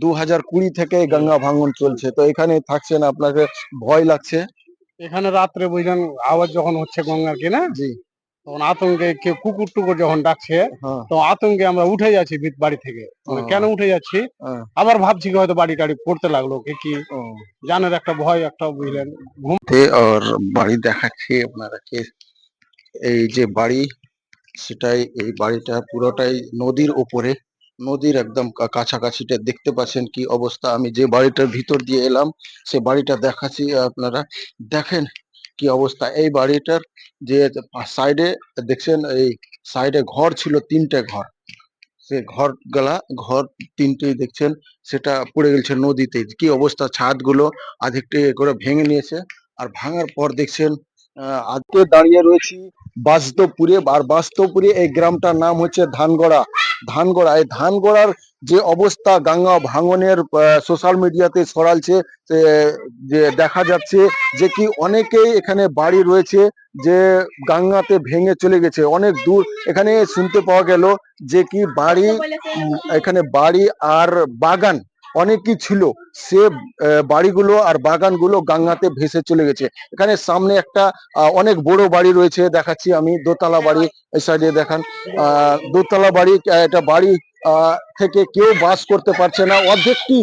দু হাজার কুড়ি থেকে গঙ্গা ভাঙন চলছে। তো এখানে থাকছেন আপনাকে ভয় লাগছে? এখানে রাত্রে বুঝলেন আওয়াজ যখন হচ্ছে গঙ্গার কিনা জি। তখন আতঙ্কে কেউ কুকুর টুকুর যখন ডাকছে হ্যাঁ। তো আতঙ্কে আমরা উঠে যাচ্ছি ভিত- বাড়ি থেকে। মানে কেন উঠে যাচ্ছি? হ্যাঁ, আবার ভাবছি কি হয়তো বাড়ি টাড়ি পড়তে লাগল কি কি। জানের একটা ভয় একটা বুঝলেন ঘুমতে আর বাড়ি দেখাচ্ছি আপনারা কে এই যে বাড়ি সেটাই এই বাড়িটা পুরোটাই নদীর উপরে। নদীর একদম কাছাকাছিটা দেখতে পাচ্ছেন কি অবস্থা। আমি যে বাড়িটার ভিতর দিয়ে এলাম, সে বাড়িটা দেখাচ্ছি আপনারা। দেখেন কি অবস্থা। এই বাড়িটার যে সাইডে দেখছেন, এই সাইডে ঘর ছিল তিনটে ঘর। সে ঘর গলা ঘর তিনটেই দেখছেন, সেটা পড়ে গেছে নদীতে। কি অবস্থা? ছাদগুলো আধেকটি করে ভেঙে নিয়েছে। আর ভাঙার পর দেখছেন আজকে দাঁড়িয়ে রয়েছি বাস্তবপুরে আর বাস্তবপুরে এই গ্রামটার নাম হচ্ছে ধানগড়া। ধানগড়া এই ধান গোড়ার যে অবস্থা গাঙ্গা ভাঙনের সোশ্যাল মিডিয়াতে ছড়ালছে যে দেখা যাচ্ছে যে কি অনেকেই এখানে বাড়ি রয়েছে যে গাঙ্গাতে ভেঙে চলে গেছে। অনেক দূর এখানে শুনতে পাওয়া গেল যে কি বাড়ি এখানে বাড়ি আর বাগান অনেকই ছিল। সে বাড়িগুলো আর বাগানগুলো গাঙ্গাতে ভেসে চলে গেছে। এখানে সামনে একটা অনেক বড় বাড়ি রয়েছে, দেখাচ্ছি আমি। দোতলা বাড়ি এই সাইডে দেখান। দোতলা বাড়ি একটা বাড়ি থেকে কেউ বাস করতে পারছে না। অর্ধেকটি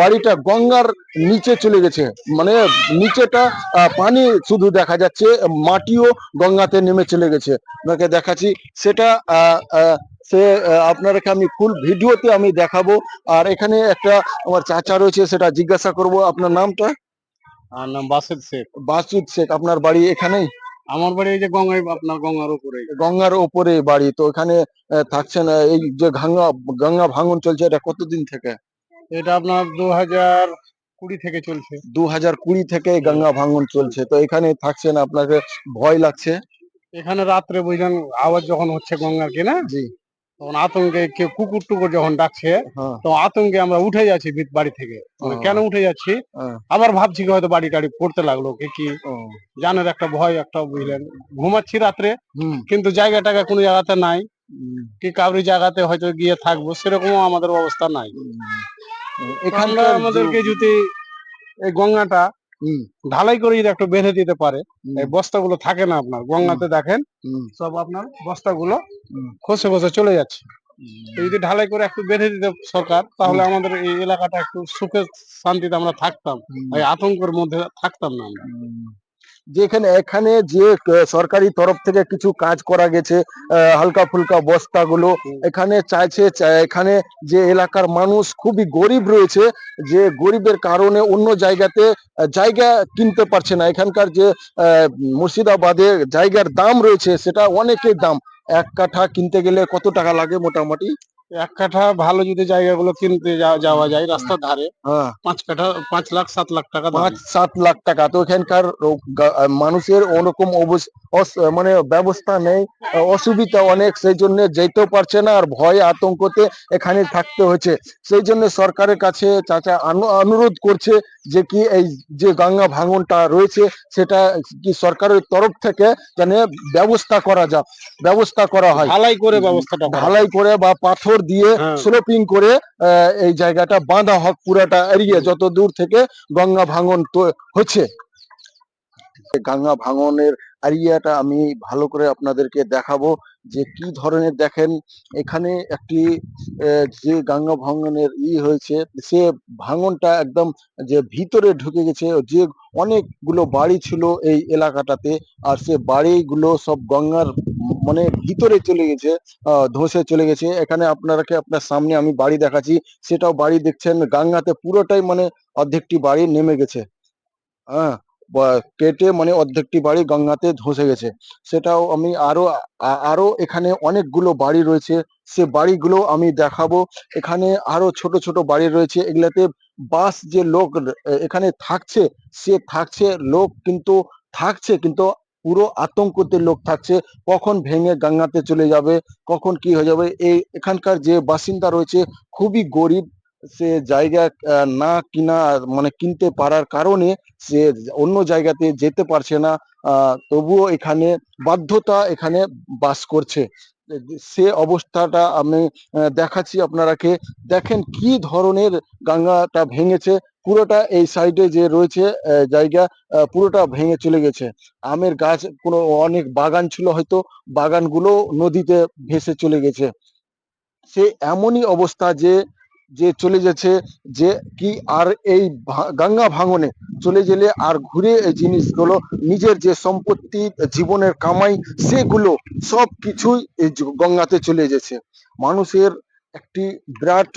বাড়িটা গঙ্গার নিচে চলে গেছে। মানে নিচেটা পানি শুধু দেখা যাচ্ছে মাটিও গঙ্গাতে নেমে চলে গেছে। আপনাকে দেখাচ্ছি সেটা সে আহ, আপনাদেরকে আমি ফুল ভিডিওতে আমি দেখাবো। আর এখানে একটা আমার চাচা রয়েছে সেটা জিজ্ঞাসা করব। আপনার নামটা? আর নাম বাসের শেখ। বাসুদ শেখ আপনার বাড়ি এখানেই? আমার বাড়ি এই যে গঙ্গায় আপনার গঙ্গার উপরে। গঙ্গার উপরে বাড়ি তো ওখানে থাকছেন এই যে গঙ্গা গঙ্গা ভাঙন চলছে এটা কতদিন থেকে? এটা আপনার দু হাজার কুড়ি থেকে চলছে। দু হাজার কুড়ি থেকে গঙ্গা ভাঙন চলছে তো এখানে থাকছেন আপনাকে ভয় লাগছে? এখানে রাত্রে বুঝলেন আওয়াজ যখন হচ্ছে গঙ্গার কিনা জি। তখন আতঙ্কে কেউ কুকুর টুকুর যখন ডাকছে হ্যাঁ। তো আতঙ্কে আমরা উঠে যাচ্ছি ভিত- বাড়ি থেকে। মানে কেন উঠে যাচ্ছি? হ্যাঁ, আবার ভাবছি কি হয়তো বাড়ি টাড়ি পড়তে লাগল কি? কি জানের একটা ভয় একটা বুঝলেন। ঘুমাচ্ছি রাত্রে কিন্তু জায়গা টাকা কোনো জায়গাতে নাই। কি কাউরি জায়গাতে হয়তো গিয়ে থাকব সেরকমও আমাদের অবস্থা নাই। এখানকার আমাদেরকে যদি এই গঙ্গাটা ঢালাই করে যদি একটু বেঁধে দিতে পারে বস্তা এই বস্তাগুলো থাকে না আপনার গঙ্গাতে দেখেন সব আপনার বস্তাগুলো গুলো খসে খসে চলে যাচ্ছে। যদি ঢালাই করে একটু বেঁধে দিতে সরকার তাহলে আমাদের এই এলাকাটা একটু সুখে শান্তিতে আমরা থাকতাম। এই আতঙ্কের মধ্যে থাকতাম না আমরা। যেখানে এখানে যে সরকারি তরফ থেকে কিছু কাজ করা গেছে হালকা ফুলকা বস্তাগুলো। এখানে চাইছে এখানে যে এলাকার মানুষ খুবই গরিব রয়েছে যে গরিবের কারণে অন্য জায়গাতে জায়গা কিনতে পারছে না। এখানকার যে আহ, মুর্শিদাবাদে জায়গার দাম রয়েছে সেটা অনেকের দাম। এক কাঠা কিনতে গেলে কত টাকা লাগে মোটামুটি? এক কাঠা ভালো যদি জায়গাগুলো কিনতে যাওয়া- যাওয়া যায় রাস্তার ধারে হ্যাঁ। পাঁচ কাঠা পাঁচ লাখ সাত লাখ টাকা পাঁচ সাত লাখ টাকা। তো এখানকার মানুষের ওরকম মানে ব্যবস্থা নেই অসুবিধা অনেক সেই জন্য যেতেও পারছে না আর ভয় আতঙ্কতে এখানে থাকতে হচ্ছে সেই জন্য সরকারের কাছে চাচা অনুরোধ করছে যে কি এই যে গঙ্গা ভাঙনটা রয়েছে সেটা কি সরকারের তরফ থেকে যেন ব্যবস্থা করা যাক ব্যবস্থা করা হয়। ঢালাই করে ব্যবস্থাটা। ঢালাই করে বা পাথর দিয়ে হ্যাঁ। স্লোপিং করে এই জায়গাটা বাঁধা হোক পুরাটা এরিয়া যত দূর থেকে গঙ্গা ভাঙন হচ্ছে গঙ্গা ভাঙনের এরিয়াটা আমি ভালো করে আপনাদেরকে দেখাবো যে কি ধরনের দেখেন এখানে একটি যে গঙ্গা ভাঙনের ই হয়েছে সে ভাঙনটা একদম যে ভিতরে ঢুকে গেছে যে অনেকগুলো বাড়ি ছিল এই এলাকাটাতে আর সে বাড়িগুলো সব গঙ্গার মানে ভিতরে চলে গেছে ধসে চলে গেছে। এখানে আপনারাকে আপনার সামনে আমি বাড়ি দেখাচ্ছি। সেটাও বাড়ি দেখছেন, গাঙ্গাতে পুরোটাই মানে অর্ধেকটি বাড়ি নেমে গেছে। হ্যাঁ কেটে মানে অর্ধেকটি বাড়ি গঙ্গাতে ধসে গেছে। সেটাও আমি আরও আরও এখানে অনেকগুলো বাড়ি রয়েছে। সে বাড়িগুলো আমি দেখাবো। এখানে আরও ছোট ছোট বাড়ি রয়েছে। এগুলাতে বাস যে লোক এখানে থাকছে, সে থাকছে, লোক কিন্তু থাকছে, কিন্তু পুরো আতঙ্কতে লোক থাকছে। কখন ভেঙে গঙ্গাতে চলে যাবে, কখন কি হয়ে যাবে, এই এখানকার যে বাসিন্দা রয়েছে খুবই গরিব, সে জায়গা না কিনা মানে কিনতে পারার কারণে সে অন্য জায়গাতে যেতে পারছে না। তবুও এখানে বাধ্যতা এখানে বাস করছে। সে অবস্থাটা আমি দেখাচ্ছি আপনারাকে। দেখেন কি ধরনের গঙ্গাটা ভেঙেছে। পুরোটা এই সাইডে যে রয়েছে জায়গা পুরোটা ভেঙে চলে গেছে। আমের গাছ, কোনো অনেক বাগান ছিল হয়তো, বাগানগুলো নদীতে ভেসে চলে গেছে। সে এমনই অবস্থা যে যে চলে যাচ্ছে, যে কি আর এই গঙ্গা ভাঙনে চলে গেলে আর ঘুরে এই জিনিসগুলো, নিজের যে সম্পত্তি, জীবনের কামাই, সেগুলো সব কিছুই এই গঙ্গাতে চলে গেছে। মানুষের একটি বিরাট